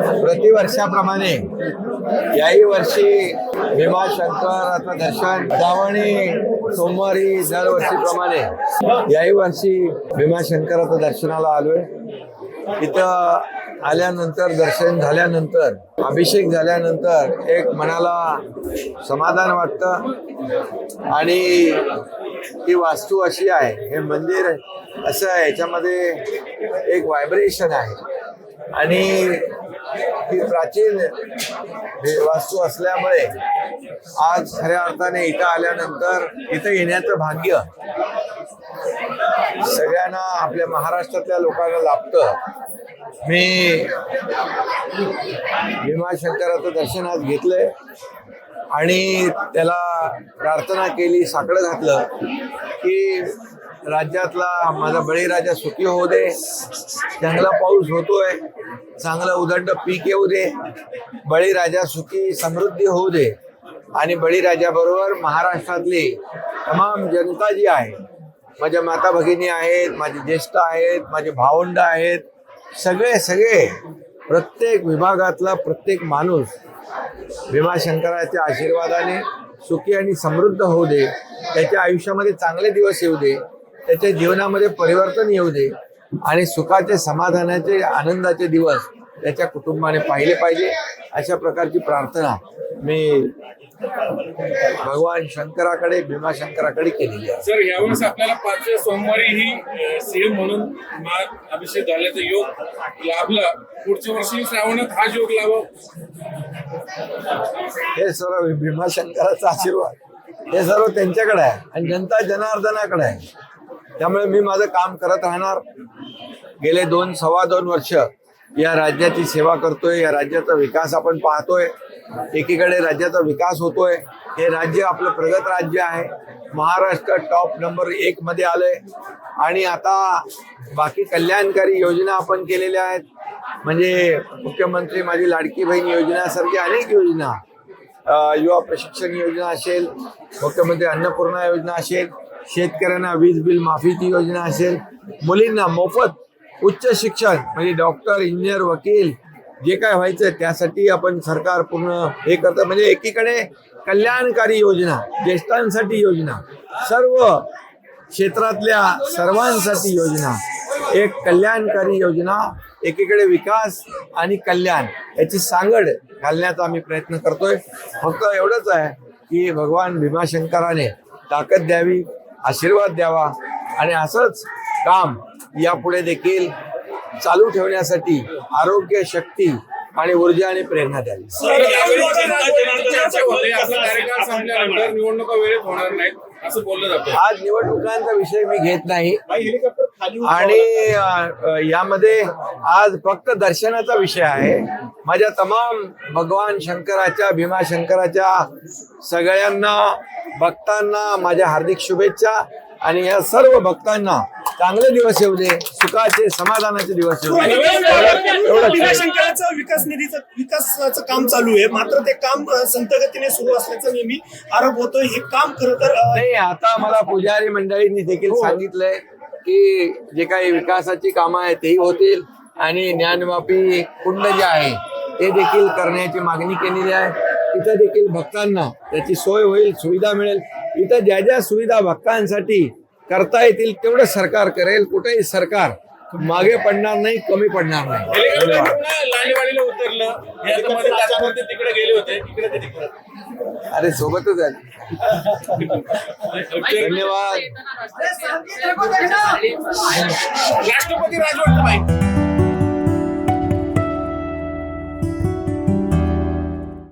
प्रतिवर्षाप्रमाणे याही वर्षी भीमाशंकराचं दर्शन श्रावणी सोमवारी दरवर्षीप्रमाणे याही वर्षी भीमाशंकराचं दर्शनाला आलोय. इथं आल्यानंतर दर्शन झाल्यानंतर अभिषेक झाल्यानंतर एक मनाला समाधान वाटतं. आणि ही वास्तू अशी आहे हे मंदिर असं आहे याच्यामध्ये एक व्हायब्रेशन आहे. आणि ही प्राचीन हे वास्तू असल्यामुळे आज खऱ्या अर्थाने इथं आल्यानंतर इथं येण्याचं भाग्य सगळ्यांना आपल्या महाराष्ट्रातल्या लोकांना लाभतं. मी भीमाशंकराचं दर्शन आज घेतलंय आणि त्याला प्रार्थना केली साकडं घातलं की राज्यातला माझा बळीराजा सुखी होऊ दे. चांगला पाऊस होतोय. चांगलं उदंड पीक येऊ दे. बळीराजा सुखी समृद्धी होऊ दे. आणि बळीराजाबरोबर महाराष्ट्रातली तमाम जनता जी आहे माझ्या माता भगिनी आहेत माझे ज्येष्ठ आहेत माझे भावंड आहेत सगळे सगळे प्रत्येक विभागातला प्रत्येक माणूस भीमाशंकराच्या आशीर्वादाने सुखी आणि समृद्ध होऊ दे. त्याच्या आयुष्यामध्ये चांगले दिवस येऊ दे. त्याच्या जीवनामध्ये परिवर्तन येऊ दे आणि सुखाचे समाधानाचे आनंदाचे दिवस त्याच्या कुटुंबाने पाहिले पाहिजे. अशा प्रकारची प्रार्थना मी भगवान शंकराकडे भीमाशंकराकडे केलेली आहे. सर यावेळेस आपल्याला पाचव्या सोमवारी ही सीएम म्हणून अभिषेक झाल्याचा योग लाभला. पुढच्या वर्षी श्रावणात हा योग लावा हे सर्व भीमाशंकराचा आशीर्वाद. हे सर्व त्यांच्याकडे आहे आणि जनता जनार्दनाकडे आहे. त्यामुळे मी माझं काम करत राहणार. गेले दोन सव्वा दोन वर्ष या राज्याची सेवा करतोय या राज्याचा विकास आपण पाहतोय. एकीकडे राज्याचा विकास होतोय. हे राज्य आपलं प्रगत राज्य आहे. महाराष्ट्र टॉप नंबर एक मध्ये आलंय. आणि आता बाकी कल्याणकारी योजना आपण केलेल्या आहेत. म्हणजे मुख्यमंत्री माझी लाडकी बहीण योजनेसारखी अनेक योजना युवा प्रशिक्षण योजना असेल मुख्यमंत्री अन्नपूर्णा योजना असेल शेतकऱ्यांना वीज बिल माफीची योजना असेल मुलींना मोफत उच्च शिक्षण म्हणजे डॉक्टर इंजिनियर वकील जे काय व्हायचं त्यासाठी आपण सरकार पूर्ण हे करतं. म्हणजे एकीकडे कल्याणकारी योजना ज्येष्ठांसाठी योजना सर्व क्षेत्रातल्या सर्वांसाठी योजना एक कल्याणकारी योजना एकीकडे विकास आणि कल्याण याची सांगड घालण्याचा आम्ही प्रयत्न करतोय. फक्त एवढंच आहे की भगवान भीमाशंकराने ताकद द्यावी आशीर्वाद द्यावा आणि असंच काम यापुढे देखील चालू ठेवण्यासाठी आरोग्य शक्ती आणि ऊर्जा आणि प्रेरणा द्यावी. निवडणुका वेळेत होणार नाहीत असं बोललं जातं. आज निवडणुकांचा विषय मी घेत नाही. आणि यामध्ये आज फक्त दर्शनाचा विषय आहे. माझ्या तमाम भगवान शंकराच्या भीमा शंकराच्या सगळ्यांना भक्तांना माझ्या हार्दिक शुभेच्छा. आणि या सर्व भक्तांना चांगले दिवस येऊ दे सुखाचे समाधानाचे दिवस येऊ दे. शंकराचं विकास निधीचं विकासाचं काम चालू आहे मात्र ते काम अ, संथ गतीने सुरू असल्याचा नेहमी आरोप होतोय हे काम खरं तर नाही आता मला पुजारी मंडळींनी देखील सांगितलंय की जे काही विकासाची कामं आहेत तेही होतील आणि ज्ञानवापी कुंड जे आहे ते देखील करण्याची मागणी केलेली आहे तिथं देखील भक्तांना त्याची सोय होईल सुविधा मिळेल इथं ज्या ज्या सुविधा भक्तांसाठी करता येतील तेवढं सरकार करेल. कुठेही सरकार मागे पडणार नाही कमी पडणार नाही. लालेवाडीला उतरलं. आता मध्ये तात्पुरते तिकडे गेले होते. इकडे ते तिकडे. अरे सोबतच आहे. धन्यवाद. राष्ट्रपती राजवट पाहिजे